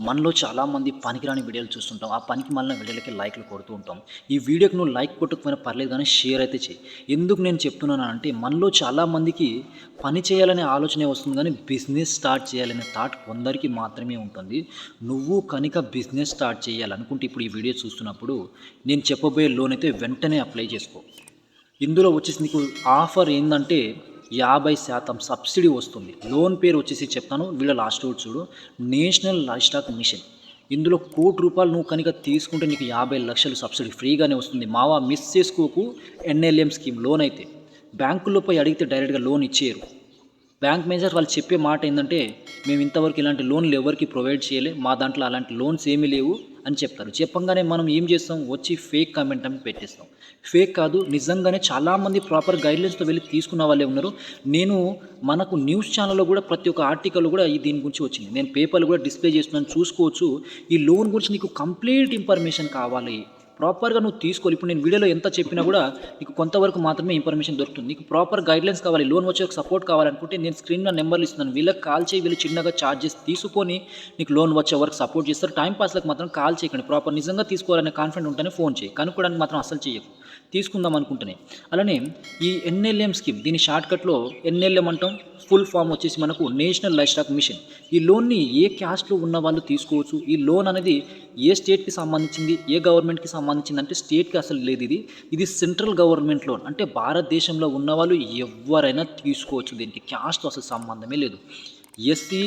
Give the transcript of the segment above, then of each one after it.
మనలో చాలామంది పనికిరాని వీడియోలు చూస్తుంటాం. ఆ పనికి మళ్ళీ వీడియోలకి లైక్లు కొడుతూ ఉంటాం. ఈ వీడియోకి నువ్వు లైక్ కొట్టకపోయినా పర్లేదు కానీ షేర్ అయితే చేయి ఎందుకు నేను చెప్తున్నాను అంటే మనలో చాలామందికి పని చేయాలనే ఆలోచనే వస్తుంది కానీ బిజినెస్ స్టార్ట్ చేయాలనే థాట్ కొందరికి మాత్రమే ఉంటుంది. నువ్వు కనుక బిజినెస్ స్టార్ట్ చేయాలనుకుంటే ఇప్పుడు ఈ వీడియో చూస్తున్నప్పుడు నేను చెప్పబోయే లోన్ అయితే వెంటనే అప్లై చేసుకో. ఇందులో వచ్చేసి నీకు ఆఫర్ ఏంటంటే యాభై శాతం సబ్సిడీ వస్తుంది. లోన్ పేరు వచ్చేసి చెప్తాను వీళ్ళ లాస్ట్ వర్డ్ చూడు. National Livestock Mission. ఇందులో కోటి రూపాయలు నువ్వు కనుక తీసుకుంటే నీకు యాభై లక్షలు సబ్సిడీ ఫ్రీగానే వస్తుంది. మావా మిస్ చేసుకోకు. ఎన్ఎల్ఎం స్కీమ్ లోన్ అయితే. బ్యాంకుల్లో పోయి అడిగితే డైరెక్ట్గా లోన్ ఇచ్చేయరు. బ్యాంక్ మేనేజర్ వాళ్ళు చెప్పే మాట ఏంటంటే మేము ఇంతవరకు ఇలాంటి లోన్లు ఎవరికి ప్రొవైడ్ చేయలే. మా దాంట్లో అలాంటి లోన్స్ ఏమీ లేవు. అని చెప్తారు. చెప్పంగానే మనం ఏం చేస్తాం? వచ్చి ఫేక్ కామెంట్ అని పెట్టేస్తాం. ఫేక్ కాదు నిజంగానే చాలామంది ప్రాపర్ గైడ్లైన్స్తో వెళ్ళి తీసుకున్న వాళ్ళే ఉన్నారు. నేను మనకు న్యూస్ ఛానల్లో కూడా ప్రతి ఒక్క ఆర్టికల్ కూడా ఈ దీని గురించి వచ్చింది. నేను పేపర్లు కూడా డిస్ప్లే చేస్తున్నాను చూసుకోవచ్చు. ఈ లోన్ గురించి నీకు కంప్లీట్ ఇన్ఫర్మేషన్ కావాలి. ప్రాపర్గా నువ్వు తీసుకోవాలి. ఇప్పుడు నేను వీడియోలో ఎంత చెప్పినా కూడా నీకు కొంతవరకు మాత్రమే ఇన్ఫర్మేషన్ దొరుకుతుంది. నీకు ప్రాపర్ గైడ్లైన్స్ కావాలి లోన్ వచ్చే సపోర్ట్ కావాలనుకుంటే నేను స్క్రీన్ నెంబర్లు ఇస్తున్నాను. వీళ్ళకి కాల్ చేయి వీళ్ళు చిన్నగా చార్జెస్ తీసుకొని నీకు లోన్ వచ్చే వరకు సపోర్ట్ చేస్తారు. టైం పాస్లకు మాత్రం కాల్ చేయకండి. ప్రాపర్ నిజంగా తీసుకోవాలనే కాన్ఫిడెంట్ ఉంటేనే ఫోన్ చేయి. కనుక్కోవడానికి మాత్రం అసలు చేయకు. తీసుకుందాం అనుకుంటేనే. అలానే ఈ ఎన్ఎల్ఎం స్కీమ్ దీని షార్ట్కట్లో ఎన్ఎల్ఎం అంటాం. ఫుల్ ఫామ్ వచ్చేసి మనకు నేషనల్ లైఫ్ స్టాక్ మిషన్. ఈ లోన్ని ఏ క్యాస్ట్లో ఉన్న వాళ్ళు తీసుకోవచ్చు? ఈ లోన్ అనేది ఏ స్టేట్కి సంబంధించింది? ఏ గవర్నమెంట్కి సంబంధించింది? అంటే స్టేట్కి అసలు లేదు ఇది. ఇది సెంట్రల్ గవర్నమెంట్ లోన్ అంటే భారతదేశంలో ఉన్న వాళ్ళు ఎవరైనా తీసుకోవచ్చు. దీనికి క్యాస్ట్ అసలు సంబంధమే లేదు. SC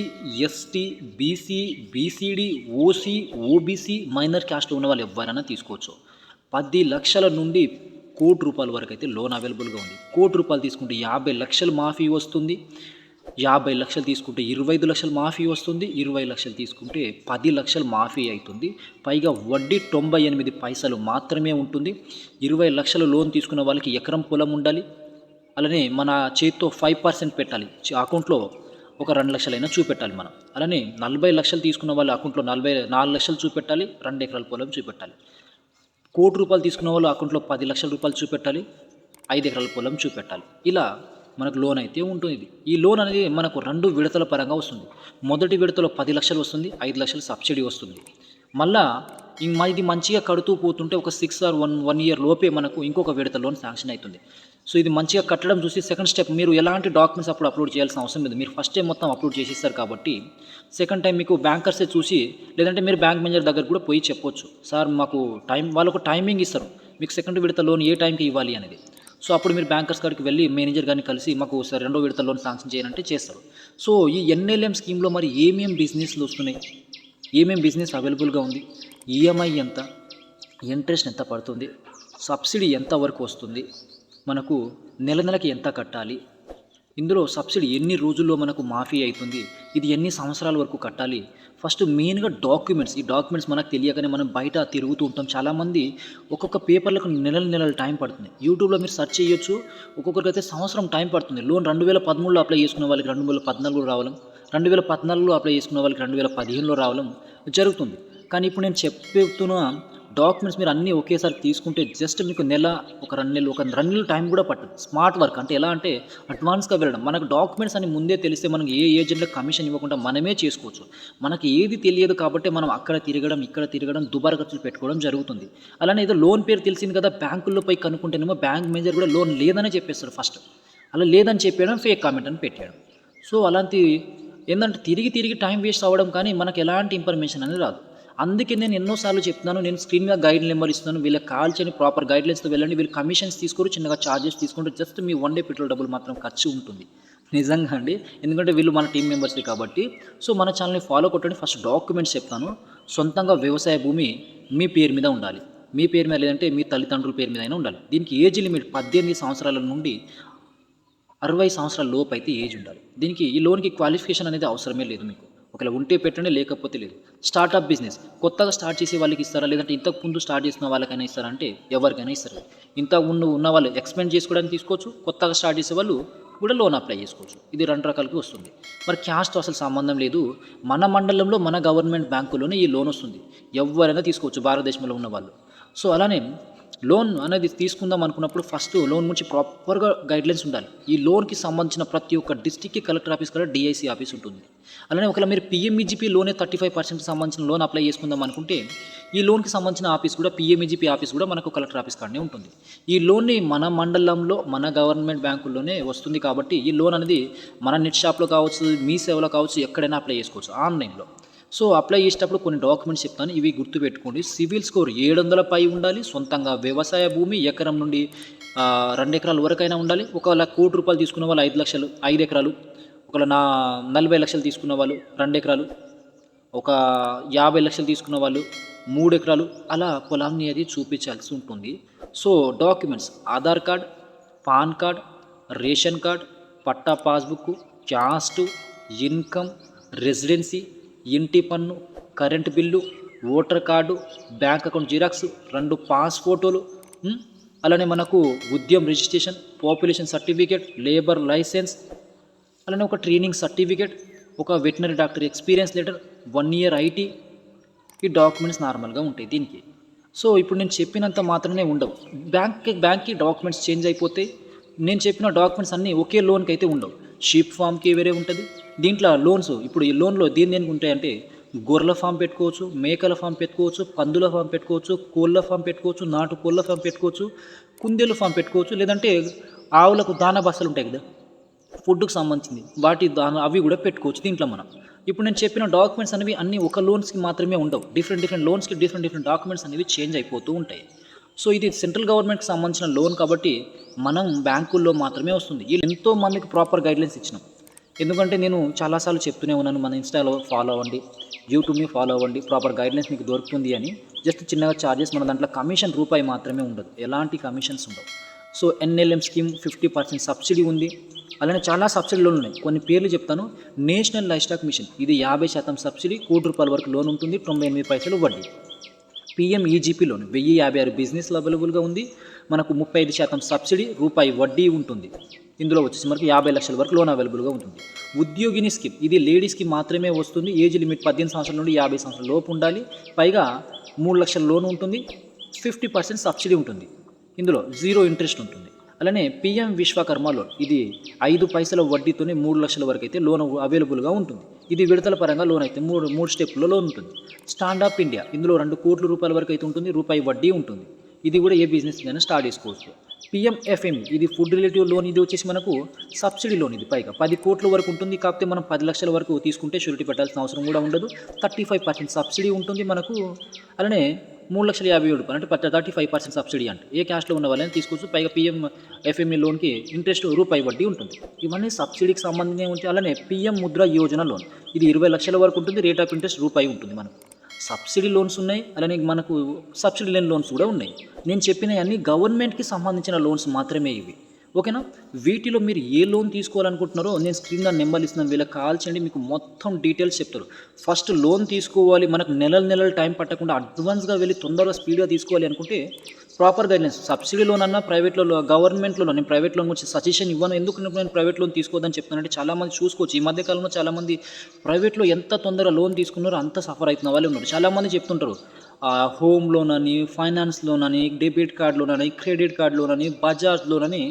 ST BC BCD OC OBC minor క్యాస్ట్లో ఉన్న వాళ్ళు ఎవరైనా తీసుకోవచ్చు. పది లక్షల నుండి కోటి రూపాయల వరకు అయితే లోన్ అవైలబుల్గా ఉంది. కోటి రూపాయలు తీసుకుంటే యాభై లక్షలు మాఫీ వస్తుంది. యాభై లక్షలు తీసుకుంటే ఇరవై ఐదు లక్షలు మాఫీ వస్తుంది. ఇరవై లక్షలు తీసుకుంటే పది లక్షలు మాఫీ అవుతుంది. పైగా వడ్డీ తొంభై ఎనిమిది పైసలు మాత్రమే ఉంటుంది. ఇరవై లక్షలు లోన్ తీసుకున్న వాళ్ళకి ఎకరం పొలం ఉండాలి. అలానే మన చేతితో ఫైవ్ పర్సెంట్ పెట్టాలి. అకౌంట్లో ఒక రెండు లక్షలైనా చూపెట్టాలి మనం. అలానే నలభై లక్షలు తీసుకున్న వాళ్ళ అకౌంట్లో నలభై నాలుగు లక్షలు చూపెట్టాలి. రెండు ఎకరాల పొలం చూపెట్టాలి. కోటి రూపాయలు తీసుకున్న వాళ్ళు అకౌంట్లో పది లక్షల రూపాయలు చూపెట్టాలి ఐదు ఎకరాల పొలం చూపెట్టాలి. ఇలా మనకు లోన్ అయితే ఉంటుంది. ఈ లోన్ అనేది మనకు రెండు విడతల పరంగా వస్తుంది. మొదటి విడతలో పది లక్షలు వస్తుంది ఐదు లక్షలు సబ్సిడీ వస్తుంది. మళ్ళా ఇది మంచిగా కడుతూ పోతుంటే ఒక six or one one year లోపే మనకు ఇంకొక విడత లోన్ శాంక్షన్ అవుతుంది సో ఇది మంచిగా కట్టడం చూసి సెకండ్ స్టెప్ మీరు ఎలాంటి డాక్యుమెంట్స్ అప్పుడు అప్లోడ్ చేయాల్సిన అవసరం లేదు. మీరు ఫస్ట్ టైం మొత్తం అప్లోడ్ చేసేస్తారు కాబట్టి సెకండ్ టైం మీకు బ్యాంకర్సే చూసి లేదంటే మీరు బ్యాంక్ మేనేజర్ దగ్గర కూడా పోయి చెప్పొచ్చు. సార్ మాకు టైం వాళ్ళకు టైమింగ్ ఇస్తారు. మీకు సెకండ్ విడత లోన్ ఏ టైంకి ఇవ్వాలి? అనేది. సో అప్పుడు మీరు బ్యాంకర్స్ కాడికి వెళ్ళి మేనేజర్ గారిని కలిసి మాకు సార్ రెండో విడత లోన్ శాంక్షన్ చేయాలంటే చేస్తారు. సో ఈ ఎన్ఎల్ఎం స్కీమ్లో మరి ఏమేం బిజినెస్లు వస్తున్నాయి? ఏమేం బిజినెస్ అవైలబుల్గా ఉంది? ఈఎంఐ ఎంత? ఇంట్రెస్ట్ ఎంత పడుతుంది? సబ్సిడీ ఎంత వరకు వస్తుంది? మనకు నెల నెలకి ఎంత కట్టాలి? ఇందులో సబ్సిడీ ఎన్ని రోజుల్లో మనకు మాఫీ అవుతుంది ఇది ఎన్ని సంవత్సరాల వరకు కట్టాలి? ఫస్ట్ మెయిన్గా డాక్యుమెంట్స్ ఈ డాక్యుమెంట్స్ మనకు తెలియకనే మనం బయట తిరుగుతూ ఉంటాం. చాలామంది ఒక్కొక్క పేపర్లకు నెలల నెలలు టైం పడుతుంది. యూట్యూబ్లో మీరు సెర్చ్ చేయొచ్చు. ఒక్కొక్కరికి అయితే సంవత్సరం టైం పడుతుంది. లోన్ రెండు వేల పదమూడులో అప్లై చేసుకున్న వాళ్ళకి రెండు వేల పద్నాలుగులో రావడం రెండు వేల పద్నాలుగులో అప్లై చేసుకున్న వాళ్ళకి రెండు వేల పదిహేనులో రావడం జరుగుతుంది. కానీ ఇప్పుడు నేను చెప్తున్న డాక్యుమెంట్స్ మీరు అన్నీ ఒకేసారి తీసుకుంటే జస్ట్ మీకు నెల ఒక రెండు నెలలు ఒక రెండు నెలలు టైం కూడా పట్టదు. స్మార్ట్ వర్క్ అంటే ఎలా అంటే అడ్వాన్స్గా వెళ్ళడం. మనకు డాక్యుమెంట్స్ అని ముందే తెలిస్తే మనం ఏ ఏజెంట్లకు కమిషన్ ఇవ్వకుండా మనమే చేసుకోవచ్చు. మనకి ఏది తెలియదు కాబట్టి మనం అక్కడ తిరగడం ఇక్కడ తిరగడం దుబారా ఖర్చులు పెట్టుకోవడం జరుగుతుంది. అలానే ఏదో లోన్ పేరు తెలిసింది కదా బ్యాంకుల్లో పోయి కనుక్కుంటేనేమో బ్యాంక్ మేనేజర్ కూడా లోన్ లేదనే చెప్పేస్తాడు ఫస్ట్. అలా లేదని చెప్పేయడం ఫేక్ కామెంట్ అని పెట్టాడు సో అలాంటి ఏంటంటే తిరిగి తిరిగి టైం వేస్ట్ అవ్వడం కానీ మనకు ఎలాంటి ఇన్ఫర్మేషన్ అనేది రాదు. అందుకే నేను ఎన్నోసార్లు చెప్తున్నాను నేను స్క్రీన్ మీద గైడ్ నెంబర్ ఇస్తున్నాను వీళ్ళకి కాల్చని ప్రాపర్ గైడ్లైన్స్తో వెళ్ళండి వీళ్ళు కమిషన్స్ తీసుకోరు చిన్నగా చార్జెస్ తీసుకుంటే జస్ట్ మీ వన్ డే పెట్రోల్ డబ్బులు మాత్రం ఖర్చు ఉంటుంది. నిజంగా అండి ఎందుకంటే వీళ్ళు మన టీం మెంబర్స్ది కాబట్టి. సో మన ఛానల్ని ఫాలో కొట్టండి ఫస్ట్ డాక్యుమెంట్స్ చెప్తాను. సొంతంగా వ్యవసాయ భూమి మీ పేరు మీద ఉండాలి. మీ పేరు మీద లేదంటే మీ తల్లిదండ్రుల పేరు మీద అయినా ఉండాలి. దీనికి ఏజ్ లిమిట్ పద్దెనిమిది సంవత్సరాల నుండి అరవై సంవత్సరాల లోపు అయితే ఏజ్ ఉండాలి. దీనికి ఈ లోన్కి క్వాలిఫికేషన్ అనేది అవసరమే లేదు మీకు. ఒకవేళ ఉంటే పెట్టండి లేకపోతే లేదు. స్టార్టప్ బిజినెస్ కొత్తగా స్టార్ట్ చేసే వాళ్ళకి ఇస్తారా? లేదంటే ఇంతకు ముందు స్టార్ట్ చేసిన వాళ్ళకైనా ఇస్తారా? అంటే ఎవరికైనా ఇస్తారు. ఇంతకు ముందు ఉన్న వాళ్ళు ఎక్స్పెండ్ చేసుకోవడానికి తీసుకోవచ్చు కొత్తగా స్టార్ట్ చేసే వాళ్ళు కూడా లోన్ అప్లై చేసుకోవచ్చు. ఇది రెండు రకాలకి వస్తుంది. మరి క్యాష్తో అసలు సంబంధం లేదు. మన మండలంలో మన గవర్నమెంట్ బ్యాంకులోనే ఈ లోన్ వస్తుంది. ఎవరైనా తీసుకోవచ్చు భారతదేశంలో ఉన్న వాళ్ళు. సో అలానే లోన్ అనేది తీసుకుందాం అనుకున్నప్పుడు ఫస్ట్ లోన్ గురించి ప్రాపర్గా గైడ్లైన్స్ ఉండాలి. ఈ లోన్కి సంబంధించిన ప్రతి ఒక్క డిస్టిక్కి కలెక్టర్ ఆఫీస్ కూడా డిఐసి ఆఫీస్ ఉంటుంది. అలానే ఒకవేళ మీరు పిఎంఈజీపీ లోనే థర్టీ ఫైవ్ పర్సెంట్ సంబంధించిన లోన్ అప్లై చేసుకుందాం అనుకుంటే ఈ లోన్కి సంబంధించిన ఆఫీస్ కూడా పిఎంఈజీపీ ఆఫీస్ కూడా మనకు కలెక్టర్ ఆఫీస్ కాడనే ఉంటుంది. ఈ లోన్ని మన మండలంలో మన గవర్నమెంట్ బ్యాంకుల్లోనే వస్తుంది కాబట్టి ఈ లోన్ అనేది మన నెట్ షాప్లో కావచ్చు మీ సేవలో కావచ్చు ఎక్కడైనా అప్లై చేసుకోవచ్చు ఆన్లైన్లో. సో అప్లై చేసేటప్పుడు కొన్ని డాక్యుమెంట్స్ చెప్తాను. ఇవి గుర్తుపెట్టుకోండి. సివిల్ స్కోర్ ఏడు వందల పై ఉండాలి. సొంతంగా వ్యవసాయ భూమి ఎకరం నుండి రెండు ఎకరాల వరకైనా ఉండాలి. ఒకవేళ కోటి రూపాయలు తీసుకున్న వాళ్ళు ఐదు లక్షలు ఐదు ఎకరాలు ఒకవేళ నా నలభై లక్షలు తీసుకున్న వాళ్ళు రెండు ఎకరాలు ఒక యాభై లక్షలు తీసుకున్న వాళ్ళు మూడు ఎకరాలు అలా పొలాన్ని అది చూపించాల్సి ఉంటుంది. So documents Aadhaar card pan card ration card patta passbook caste income residency ఇంటి పన్ను current bill voter card bank account xerox రెండు పాస్ ఫోటోలు అలానే మనకు Udyam registration population certificate labour licence అలానే ఒక ట్రైనింగ్ సర్టిఫికేట్ ఒక veterinary doctor experience letter one year IT ఈ డాక్యుమెంట్స్ నార్మల్గా ఉంటాయి దీనికి. సో ఇప్పుడు నేను చెప్పినంత మాత్రమే ఉండవు. బ్యాంక్ బ్యాంక్కి డాక్యుమెంట్స్ చేంజ్ అయిపోతే నేను చెప్పిన డాక్యుమెంట్స్ అన్నీ ఒకే లోన్కి అయితే ఉండవు. షీప్ ఫామ్కి వేరే ఉంటుంది దీంట్లో లోన్స్ ఇప్పుడు ఈ లోన్లో దేని దేనికి ఉంటాయంటే గొర్రెల ఫామ్ పెట్టుకోవచ్చు మేకల ఫామ్ పెట్టుకోవచ్చు పందుల ఫామ్ పెట్టుకోవచ్చు కోళ్ళ ఫామ్ పెట్టుకోవచ్చు నాటు కోళ్ళ ఫామ్ పెట్టుకోవచ్చు కుందేలు ఫామ్ పెట్టుకోవచ్చు లేదంటే ఆవులకు దానా బస్తాలు ఉంటాయి కదా ఫుడ్కు సంబంధించింది. వాటి దాని అవి కూడా పెట్టుకోవచ్చు దీంట్లో మనం. ఇప్పుడు నేను చెప్పిన డాక్యుమెంట్స్ అనేవి అన్ని ఒక లోన్స్కి మాత్రమే ఉండవు. డిఫరెంట్ డిఫరెంట్ లోన్స్కి డిఫరెంట్ డిఫరెంట్ డాక్యుమెంట్స్ అనేవి చేంజ్ అయిపోతూ ఉంటాయి. సో ఇది సెంట్రల్ గవర్నమెంట్కి సంబంధించిన లోన్ కాబట్టి మనం బ్యాంకుల్లో మాత్రమే వస్తుంది. ఎంతో మందికి ప్రాపర్ గైడ్లైన్స్ ఇచ్చినాం. ఎందుకంటే నేను చాలాసార్లు చెప్తూనే ఉన్నాను మన ఇన్స్టాలో ఫాలో అవ్వండి యూట్యూబ్ని ఫాలో అవ్వండి ప్రాపర్ గైడ్లైన్స్ మీకు దొరుకుతుంది అని. జస్ట్ చిన్నగా ఛార్జెస్ మన దాంట్లో కమిషన్ రూపాయి మాత్రమే ఉండదు ఎలాంటి కమిషన్స్ ఉండవు. So NLM scheme fifty percent subsidy ఉంది. అలానే చాలా సబ్సిడీ ఉన్నాయి. కొన్ని పేర్లు చెప్తాను. నేషనల్ లైఫ్ స్టాక్ మిషన్ ఇది యాభై శాతం సబ్సిడీ కోటి రూపాయల వరకు లోన్ ఉంటుంది తొంభై ఎనిమిది పైసలు వడ్డీ పిఎం ఈజీపీ లోన్ వెయ్యి యాభై ఆరు బిజినెస్లు అవైలబుల్గా ఉంది. మనకు ముప్పై ఐదు శాతం సబ్సిడీ రూపాయి వడ్డీ ఉంటుంది. ఇందులో వచ్చేసి మనకు యాభై లక్షల వరకు లోన్ అవైలబుల్గా ఉంటుంది. ఉద్యోగిని స్కీమ్ ఇది లేడీస్కి మాత్రమే వస్తుంది. ఏజ్ లిమిట్ పద్దెనిమిది సంవత్సరాల నుండి యాభై సంవత్సరాల లోపు ఉండాలి. పైగా మూడు లక్షల లోన్ ఉంటుంది. ఫిఫ్టీ పర్సెంట్ సబ్సిడీ ఉంటుంది. ఇందులో జీరో ఇంట్రెస్ట్ ఉంటుంది. అలానే పిఎం విశ్వకర్మ లోన్ ఇది ఐదు పైసల వడ్డీతోనే మూడు లక్షల వరకు అయితే లోన్ అవైలబుల్గా ఉంటుంది. ఇది విడతల పరంగా లోన్ అయితే మూడు మూడు స్టెప్లో లోన్ ఉంటుంది. స్టాండప్ ఇండియా ఇందులో రెండు కోట్ల రూపాయల వరకు అయితే ఉంటుంది. రూపాయి వడ్డీ ఉంటుంది. ఇది కూడా ఏ బిజినెస్ అయినా స్టార్ట్ చేసుకోవచ్చు. పిఎంఎఫ్ఎం ఇది ఫుడ్ రిలేటివ్ లోన్ ఇది వచ్చేసి మనకు సబ్సిడీ లోన్ ఇది. పైగా పది కోట్ల వరకు ఉంటుంది కాకపోతే మనం పది లక్షల వరకు తీసుకుంటే షూరిటీ పెట్టాల్సిన అవసరం కూడా ఉండదు. థర్టీ ఫైవ్ పర్సెంట్ సబ్సిడీ ఉంటుంది మనకు అలానే మూడు లక్షల యాభై ఏడు అంటే థర్టీ ఫైవ్ పర్సెంట్ సబ్సిడీ అంటే. ఏ క్యాష్లో ఉన్న వాళ్ళని తీసుకోవచ్చు. పైగా పిఎం ఎఫ్ఎంఈ లోన్కి ఇంట్రెస్ట్ రూపాయి వడ్డీ ఉంటుంది. ఇవన్నీ సబ్సిడీకి సంబంధించి ఉంటే అలానే పిఎం ముద్ర యోజన లోన్ ఇది ఇరవై లక్షల వరకు ఉంటుంది. రేట్ ఆఫ్ ఇంట్రెస్ట్ రూపాయి ఉంటుంది మనకు. సబ్సిడీ లోన్స్ ఉన్నాయి. అలానే మనకు సబ్సిడీ లేని లోన్స్ కూడా ఉన్నాయి. నేను చెప్పినవన్నీ గవర్నమెంట్కి సంబంధించిన లోన్స్ మాత్రమే ఇవి. ఓకేనా? వీటిలో మీరు ఏ లోన్ తీసుకోవాలనుకుంటున్నారో నేను స్క్రీన్ మీద నెంబర్ ఇస్తున్నాను వీళ్ళకి కాల్ చేయండి మీకు మొత్తం డీటెయిల్స్ చెప్తారు. ఫస్ట్ లోన్ తీసుకోవాలి మనకు నెలల నెలలు టైం పట్టకుండా అడ్వాన్స్గా వెళ్ళి తొందరగా స్పీడ్గా తీసుకోవాలి అనుకుంటే ప్రాపర్ గైడ్లైన్స్ సబ్సిడీ లోన్ అన్నా ప్రైవేట్లో గవర్నమెంట్లో నేను ప్రైవేట్ లోన్ గురించి సజెషన్ ఇవ్వను. ఎందుకు నేను ప్రైవేట్ లోన్ తీసుకోవద్దని చెప్తానంటే చాలామంది చూసుకోవచ్చు. ఈ మధ్య కాలంలో చాలామంది ప్రైవేట్లో ఎంత తొందరగా లోన్ తీసుకున్నారో అంత సఫర్ అవుతున్న వాళ్ళే ఉన్నారు. చాలామంది చెప్తుంటారు హోమ్ లోన్ అని ఫైనాన్స్ లోన్ అని డెబిట్ కార్డ్ లోన్ అని క్రెడిట్ కార్డ్ లోన్ అని బజాజ్ లోన్ అని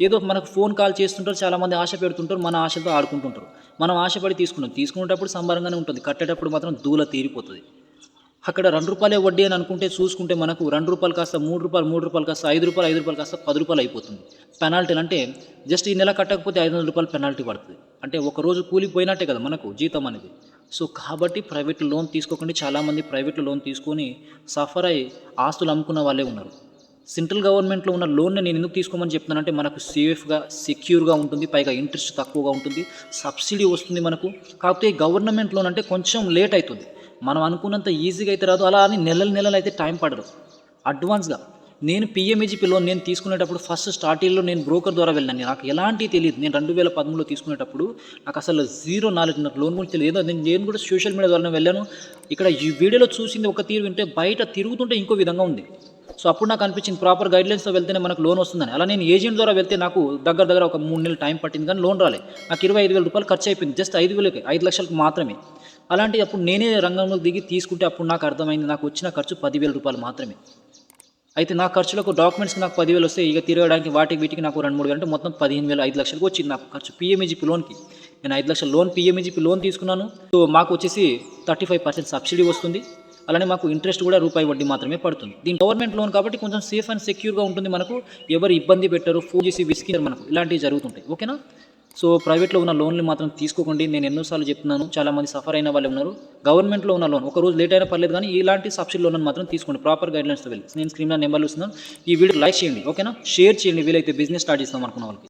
ఏదో మనకు ఫోన్ కాల్ చేస్తుంటారు చాలామంది ఆశ పెడుతుంటారు మన ఆశతో ఆడుకుంటుంటారు. మనం ఆశపడి తీసుకున్నాం. తీసుకునేటప్పుడు సంబరంగానే ఉంటుంది. కట్టేటప్పుడు మాత్రం దూల తీరిపోతుంది. అక్కడ రెండు రూపాయలే వడ్డీ అని అనుకుంటే చూసుకుంటే మనకు రెండు రూపాయలు కాస్త మూడు రూపాయలు మూడు రూపాయలు కాస్త ఐదు రూపాయలు ఐదు రూపాయలు కాస్త పది రూపాయలు అయిపోతుంది. పెనాల్టీలు అంటే జస్ట్ ఈ నెల కట్టకపోతే ఐదు వందల రూపాయలు పెనాల్టీ పడుతుంది. అంటే ఒక రోజు కూలిపోయినట్టే కదా మనకు జీతం అనేది. సో కాబట్టి ప్రైవేట్ లోన్ తీసుకోకుండా. చాలామంది ప్రైవేట్ లోన్ తీసుకొని సఫర్ అయ్యి ఆస్తులు అమ్ముకున్న వాళ్ళే ఉన్నారు. సెంట్రల్ గవర్నమెంట్లో ఉన్న లోన్ని నేను ఎందుకు తీసుకోమని చెప్తున్నానంటే మనకు సేఫ్గా సెక్యూర్గా ఉంటుంది పైగా ఇంట్రెస్ట్ తక్కువగా ఉంటుంది సబ్సిడీ వస్తుంది మనకు. కాకపోతే గవర్నమెంట్ లోన్ అంటే కొంచెం లేట్ అవుతుంది. మనం అనుకున్నంత ఈజీగా అయితే రాదు. అలా అని నెలలు నెలలు అయితే టైం పడదు. అడ్వాన్స్గా. నేను పిఎంఏజీపీ లోన్ నేను తీసుకునేటప్పుడు ఫస్ట్ స్టార్టింగ్లో నేను బ్రోకర్ ద్వారా వెళ్ళాను. నాకు ఎలాంటి తెలియదు. నేను రెండు వేల పదమూడులో తీసుకునేటప్పుడు నాకు అసలు జీరో నాలెడ్జ్ నాకు లోన్ గురించి తెలియదు. నేను నేను కూడా సోషల్ మీడియా ద్వారా వెళ్ళాను. ఇక్కడ ఈ వీడియోలో చూసింది ఒక తీరు వింటే బయట తిరుగుతుంటే ఇంకో విధంగా ఉంది. సో అప్పుడు నాకు అనిపించింది ప్రాపర్ గైడ్లైన్స్తో వెళ్తేనే మనకు లోన్ వస్తుందని. అలా నేను ఏజెంట్ ద్వారా వెళ్తే నాకు దగ్గర దగ్గర ఒక మూడు నెలలు టైం పట్టింది కానీ లోన్ రాలే. నాకు ఇరవై ఐదు వేల రూపాయలు ఖర్చు అయిపోయింది జస్ట్ ఐదు వేలకి ఐదు లక్షలకు మాత్రమే. అలాంటి అప్పుడు నేనే రంగంలో దిగి తీసుకుంటే అప్పుడు నాకు అర్థమైంది నాకు వచ్చిన ఖర్చు పదివేల రూపాయలు మాత్రమే. అయితే నా ఖర్చులకు డాక్యుమెంట్స్కి నాకు పదివేలు వస్తే ఇక తిరగడానికి వాటికి వీటికి నాకు రెండు మూడు వేలు అంటే మొత్తం పదిహేను వేలు ఐదు లక్షలకు వచ్చింది నాకు ఖర్చు. పిఎంఈజీపీ లోన్కి నేను ఐదు లక్షల లోన్ పిఎంఈజీపీ లోన్ తీసుకున్నాను. సో మాకు వచ్చేసి థర్టీ ఫైవ్ పర్సెంట్ సబ్సిడీ వస్తుంది. అలానే మాకు ఇంట్రెస్ట్ కూడా రూపాయి వడ్డీ మాత్రమే పడుతుంది. దీని గవర్నమెంట్ లోన్ కాబట్టి కొంచెం సేఫ్ అండ్ సెక్యూర్గా ఉంటుంది మనకు. ఎవరు ఇబ్బంది పెట్టరు ఫోన్ చేసి విసికినారు మనకు. ఇలాంటివి జరుగుతుంటాయి. ఓకేనా సో ప్రైవేట్లో ఉన్న లోన్లు మాత్రం తీసుకోకండి. నేను ఎన్నోసార్లు చెప్తున్నాను. చాలామంది సఫర్ అయిన వాళ్ళు ఉన్నారు. గవర్నమెంట్లో ఉన్న లోన్ ఒక రోజు లేట్ అయినా పర్లేదు కానీ ఇలాంటి సబ్సిడీ లోన్ మాత్రం తీసుకోండి. ప్రాపర్ గైడ్లైన్స్తో వెళ్ళి. నేను స్క్రీన్ నెంబర్లు ఇస్తున్నాను. ఈ వీడియో లైక్ చేయండి. ఓకేనా షేర్ చేయండి. వీలైతే బిజినెస్ స్టార్ట్ చేస్తాం అనుకున్న వాళ్ళకి.